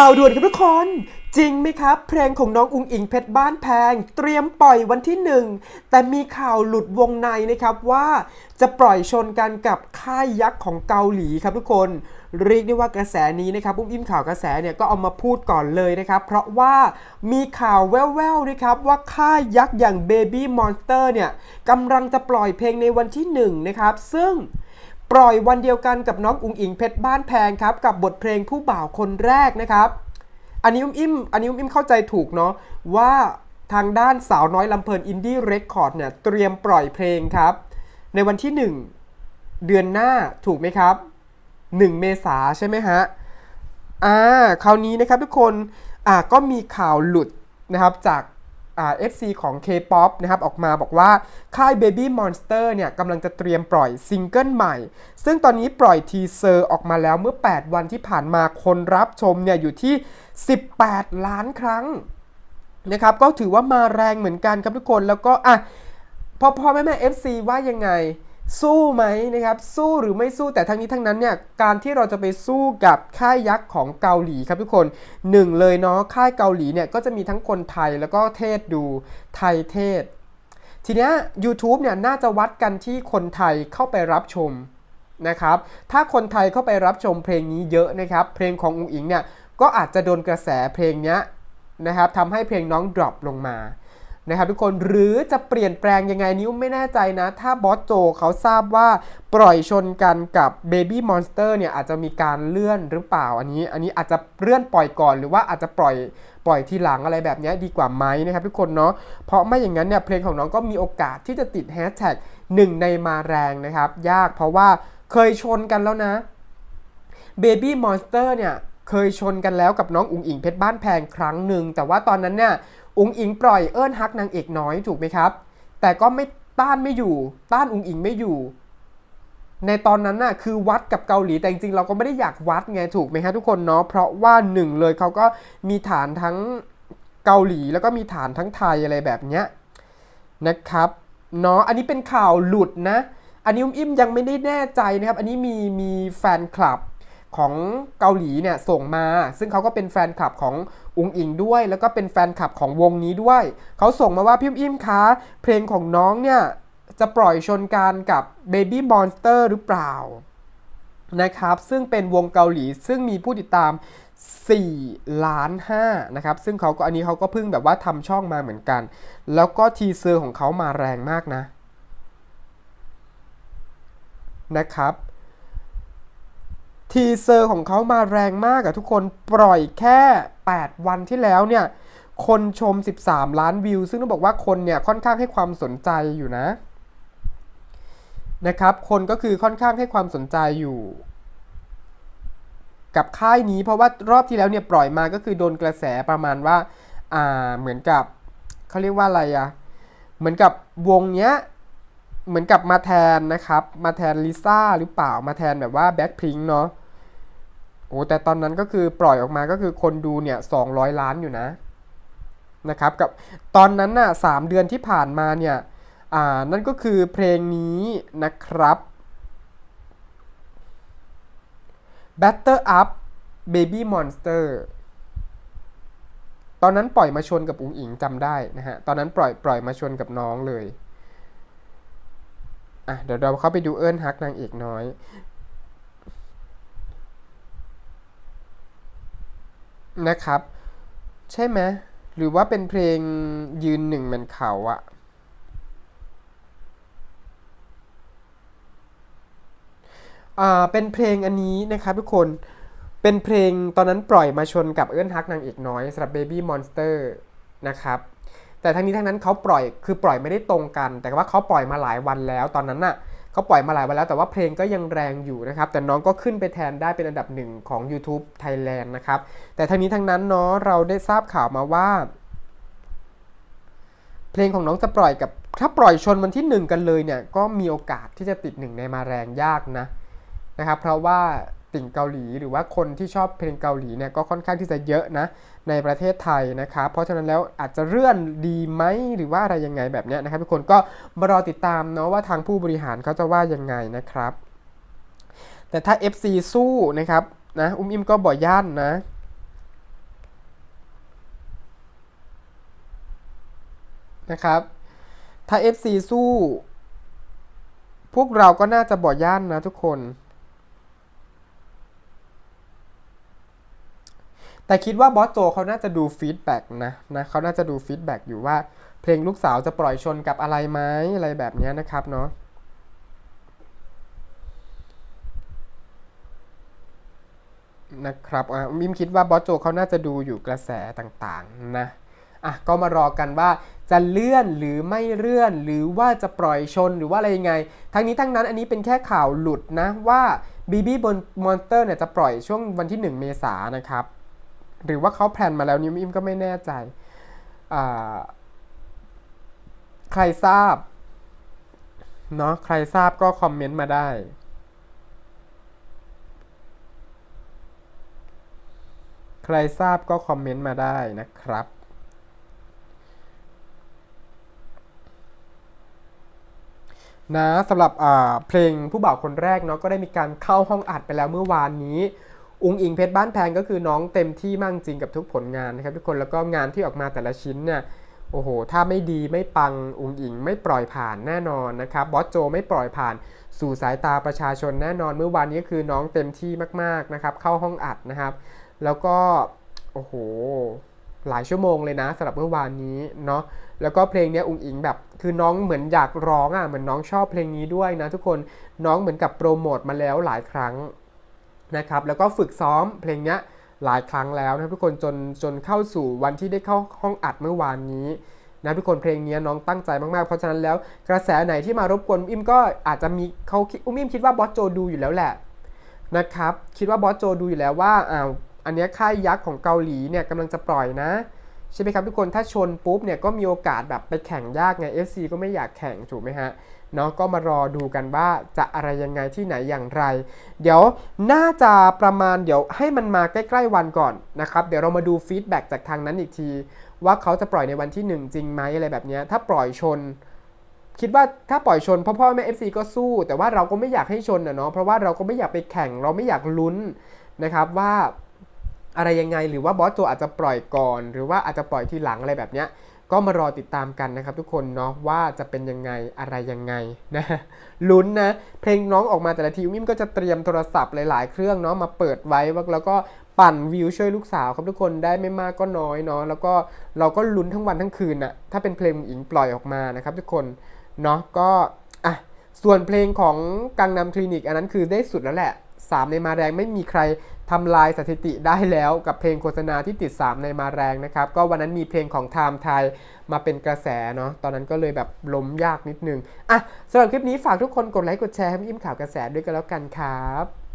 ข่าวด่วนครับทุกคน จริงไหมครับ เพลงของน้องอุงอิงเพชรบ้านแพง เตรียมปล่อยวันที่หนึ่งแต่มีข่าวหลุดวงในนะครับว่าจะปล่อยชนกันกับค่ายยักษ์ของเกาหลีครับทุกคนเรียกได้ว่ากระแสนี้นะครับอุ้มอิ่มข่าวกระแสเนี่ยก็เอามาพูดก่อนเลยนะครับ เพราะว่ามีข่าวแว่วๆนะครับว่าค่ายยักษ์อย่าง Baby Monster เนี่ยกำลังจะปล่อยเพลงในวันที่หนึ่งนะครับซึ่ง ปล่อยวันเดียวกันกับน้องอุ๋งอิงเพชรบ้านแพงครับ กับบทเพลงผู้บ่าวคนแรกนะครับ อันนี้อุ้มอิ่มอันนี้อุ้มอิ่มเข้าใจถูกเนาะว่าทางด้านสาวน้อยลำเพลินอินดี้เรคคอร์ดเนี่ยเตรียมปล่อยเพลงครับ ในวันที่ 1 เดือนหน้าถูกไหมครับ 1 เมษาใช่ไหมฮะอ่าคราวนี้นะครับทุกคนอ่าก็มีข่าวหลุดนะครับจาก เอฟซีของ K-POP นะครับออกมาบอกว่าค่าย Baby Monster เนี่ยกำลังจะเตรียมปล่อยซิงเกิลใหม่ ซึ่งตอนนี้ปล่อยทีเซอร์ออกมาแล้วเมื่อ 8 วันที่ผ่านมาคนรับชมเนี่ยอยู่ที่ 18 ล้านครั้งนะครับก็ถือว่ามาแรงเหมือนกันครับทุกคนแล้วก็อะพอพอแม่แม่ FC ว่ายังไง สู้ไหมนะครับสู้หรือไม่สู้แต่ทั้งนี้ทั้งนั้นเนี่ยการที่เราจะไปสู้กับค่ายยักษ์ของเกาหลีครับทุกคนหนึ่งเลยเนาะค่ายเกาหลีเนี่ยก็จะมีทั้งคนไทยแล้วก็เทศดูไทยเทศ ทีเนี้ย YouTube เนี่ยน่าจะวัดกันที่คนไทยเข้าไปรับชมนะครับถ้าคนไทยเข้าไปรับชมเพลงนี้เยอะนะครับเพลงของอุ๋งอิงเนี่ยก็อาจจะโดนกระแสเพลงเนี้ยนะครับทำให้เพลงน้องดรอปลงมา นะครับทุกคนหรือจะเปลี่ยนแปลงยังไงนิ้วไม่แน่ใจนะ ถ้าบอสโจเขาทราบว่าปล่อยชนกันกับ Baby Monster เนี่ยอาจจะมีการเลื่อนหรือเปล่าอันนี้ อันนี้อาจจะเลื่อนปล่อยก่อนหรือว่าอาจจะปล่อยปล่อยทีหลังอะไรแบบนี้ดีกว่าไหมนะครับทุกคนเนาะเพราะไม่อย่างนั้นเนี่ยเพลงของน้องก็มีโอกาสที่จะติดแฮชแท็กหนึ่งในมาแรงนะครับ ยากเพราะว่าเคยชนกันแล้วนะ Baby Monster เนี่ย เคยชนกันแล้วกับน้องอุ๋งอิงเพชรบ้านแพงครั้งหนึ่ง แต่ว่าตอนนั้นเนี่ยอุ๋งอิงปล่อยเอิ้นฮักนางเอกน้อยถูกไหมครับ แต่ก็ไม่ต้านไม่อยู่ ต้านอุ๋งอิงไม่อยู่ ในตอนนั้นน่ะคือวัดกับเกาหลีแต่จริงๆเราก็ไม่ได้อยากวัดไงถูกไหมฮะทุกคนเนาะเพราะว่าหนึ่งเลยเขาก็มีฐานทั้งเกาหลีแล้วก็มีฐานทั้งไทยอะไรแบบเนี้ยนะครับเนาะอันนี้เป็นข่าวหลุดนะ อันนี้อุ้มอิ่มยังไม่ได้แน่ใจนะครับ อันนี้มีมีแฟนคลับ ของเกาหลีเนี่ยส่งมา ซึ่งเขาก็เป็นแฟนคลับของอุงอิงด้วย แล้วก็เป็นแฟนคลับของวงนี้ด้วย เขาส่งมาว่าพี่อุ้มอิ่มคะเพลงของน้องเนี่ยจะปล่อยชนกันกับ Baby Monster หรือเปล่านะครับ ซึ่งเป็นวงเกาหลีซึ่งมีผู้ติดตาม 4 ล้าน5นะครับ ซึ่งเขาก็อันนี้เขาก็เพิ่งแบบว่าทำช่องมาเหมือนกัน แล้วก็ทีเซอร์ของเขามาแรงมากนะ นะครับ ทีเซอร์ของเขามาแรงมากอะทุกคนปล่อยแค่ 8 วันที่แล้วเนี่ย คนชม 13 ล้านวิว ซึ่งต้องบอกว่าคนเนี่ยค่อนข้างให้ความสนใจอยู่นะ นะครับ คนก็คือค่อนข้างให้ความสนใจอยู่ กับค่ายนี้เพราะว่ารอบที่แล้วเนี่ยปล่อยมาก็คือโดนกระแสประมาณว่า อ่าเหมือนกับเขาเรียกว่าอะไรอะเหมือนกับวงเนี้ย เหมือนกับมาแทนนะครับ มาแทนลิซ่าหรือเปล่ามาแทนแบบว่าแบ็คพิงเนาะโอ้แต่ตอนนั้นก็คือปล่อยออกมาก็คือคนดูเนี่ย200ล้านอยู่นะนะครับกับตอนนั้นน่ะสามเดือนที่ผ่านมาเนี่ยอ่านั่นก็คือเพลงนี้นะครับ Batter Up Baby Monster ตอนนั้นปล่อยมาชนกับอุ๋งอิงจำได้นะฮะ ตอนนั้นปล่อยปล่อยมาชนกับน้องเลย อะเดี๋ยวเราเข้าไปดูเอิ้นฮักนางเอกน้อย นะครับ ใช่ไหมหรือว่าเป็นเพลงยืนหนึ่งเหมือนเขาอะอ่าเป็นเพลงอันนี้นะครับทุกคนเป็นเพลงตอนนั้นปล่อยมาชนกับเอื้อนฮักนางเอกน้อยสำหรับ Baby Monster นะครับ แต่ทั้งนี้ทั้งนั้นเขาปล่อยคือปล่อยไม่ได้ตรงกัน แต่ว่าเขาปล่อยมาหลายวันแล้วตอนนั้นน่ะเขาปล่อยมาหลายวันแล้วแต่ว่าเพลงก็ยังแรงอยู่นะครับแต่น้องก็ขึ้นไปแทนได้เป็นอันดับหนึ่งของ YouTube Thailand นะครับแต่ทั้งนี้ทั้งนั้นเนาะเราได้ทราบข่าวมาว่า เพลงของน้องจะปล่อยกับถ้าปล่อยชนวันที่ 1 กันเลยเนี่ยก็มีโอกาสที่จะติดหนึ่งในมาแรงยากนะนะครับเพราะว่า ติ่งเกาหลี หรือว่าคนที่ชอบเพลงเกาหลีเนี่ยก็ค่อนข้างที่จะเยอะนะในประเทศไทยนะครับเพราะฉะนั้นแล้วอาจจะเลื่อนดีไหมหรือว่าอะไรยังไงแบบเนี้ยนะครับทุกคนก็มารอติดตามเนาะว่าทางผู้บริหารเขาจะว่ายังไงนะครับ แต่ถ้า FC สู้นะครับนะอุ้มอิมก็บ่อย่านนะนะครับ ถ้า FC สู้ พวกเราก็น่าจะบ่อย่านนะทุกคน แต่คิดว่าบอสโจเขาน่าจะดูฟีดแบ็กนะนะเขาน่าจะดูฟีดแบ็กอยู่ว่า เพลงลูกสาวจะปล่อยชนกับอะไรไหมอะไรแบบนี้นะครับเนาะนะครับมิมคิดว่าบอสโจเขาน่าจะดูอยู่กระแสต่างๆนะอะก็มารอกันว่าจะเลื่อนหรือไม่เลื่อนหรือว่าจะปล่อยชนหรือว่าอะไรยังไง ทั้งนี้ทั้งนั้นอันนี้เป็นแค่ข่าวหลุดนะว่า BB Monster เนี่ยจะปล่อยช่วงวันที่ 1 เมษายนะครับ หรือว่าเขาแพลนมาแล้วนิมอิมก็ไม่แน่ใจ ใครทราบ เนาะใครทราบก็คอมเมนต์มาได้ใครทราบก็คอมเมนต์มาได้นะครับ นะสำหรับเพลงผู้บ่าวคนแรกเนาะก็ได้มีการเข้าห้องอัดไปแล้วเมื่อวานนี้ อุงอิงเพชรบ้านแพงก็คือน้องเต็มที่มากจริงกับทุกผลงานนะครับทุกคนแล้วก็งานที่ออกมาแต่ละชิ้นเนี่ยโอ้โห ถ้าไม่ดีไม่ปังอุงอิงไม่ปล่อยผ่านแน่นอนนะครับบอสโจไม่ปล่อยผ่าน สู่สายตาประชาชนแน่นอนเมื่อวานนี้ก็คือน้องเต็มที่มากๆนะครับเข้าห้องอัดนะครับ แล้วก็โอ้โหหลายชั่วโมงเลยนะสำหรับเมื่อวานนี้เนาะแล้วก็เพลงนี้อุงอิงแบบคือน้องเหมือนอยากร้องอะเหมือนน้องชอบเพลงนี้ด้วยนะทุกคนน้องเหมือนกับโปรโมทมาแล้วหลายครั้ง นะครับแล้วก็ฝึกซ้อมเพลงเนี้ยหลายครั้งแล้วนะทุกคนจนจนเข้าสู่วันที่ได้เข้าห้องอัดเมื่อวานนี้นะทุกคนเพลงนี้น้องตั้งใจมากๆ เพราะฉะนั้นแล้วกระแสไหนที่มารบกวนอิมก็อาจจะมีเขาคิดอุ้มอิมคิดว่าบอสโจดูอยู่แล้วแหละนะครับคิดว่าบอสโจดูอยู่แล้วว่าอ้าวอันนี้ค่ายยักษ์ของเกาหลีเนี่ยกำลังจะปล่อยนะใช่ไหมครับทุกคนถ้าชนปุ๊บเนี่ยก็มีโอกาสแบบไปแข่งยากไง FC ก็ไม่อยากแข่งถูกไหมฮะ เนาะก็มารอดูกันว่าจะอะไรยังไงที่ไหนอย่างไร เดี๋ยวน่าจะประมาณเดี๋ยวให้มันมาใกล้ๆวันก่อนนะครับเดี๋ยวเรามาดูฟีดแบ็กจากทางนั้นอีกที ว่าเขาจะปล่อยในวันที่ 1 จริงไหมอะไรแบบนี้ถ้าปล่อยชน คิดว่าถ้าปล่อยชนพ่อพ่อแม่ FC ก็สู้ แต่ว่าเราก็ไม่อยากให้ชนนะเนาะเพราะว่าเราก็ไม่อยากไปแข่งเราไม่อยากลุ้นนะครับว่าอะไรยังไงหรือว่าบอสโจอาจจะปล่อยก่อน หรือว่าอาจจะปล่อยทีหลังอะไรแบบเนี้ย ก็มารอติดตามกันนะครับทุกคนเนาะว่าจะเป็นยังไงอะไรยังไงนะลุ้นนะเพลงน้องออกมาแต่ละทีมิมก็จะเตรียมโทรศัพท์หลาย ๆ เครื่องเนาะมาเปิดไว้แล้วก็ปั่นวิวช่วยลูกสาวครับทุกคนได้ไม่มากก็น้อยเนาะแล้วก็เราก็ลุ้นทั้งวันทั้งคืนน่ะถ้าเป็นเพลงอิงปล่อยออกมานะครับทุกคนเนาะก็อะส่วนเพลงของกังนำคลินิกอันนั้นคือได้สุดแล้วแหละ 3 ในมาแรงไม่มีใคร ทำลายสถิติได้แล้วกับเพลงโฆษณาที่ติด 3 ในมาแรงนะครับ ก็วันนั้นมีเพลงของไทม์ไทยมาเป็นกระแสเนาะตอนนั้นก็เลยแบบล้มยากนิดนึงอะสำหรับคลิปนี้ฝากทุกคนกดไลค์กดแชร์ให้อิ่มข่าวกระแสด้วยกันแล้วกันครับ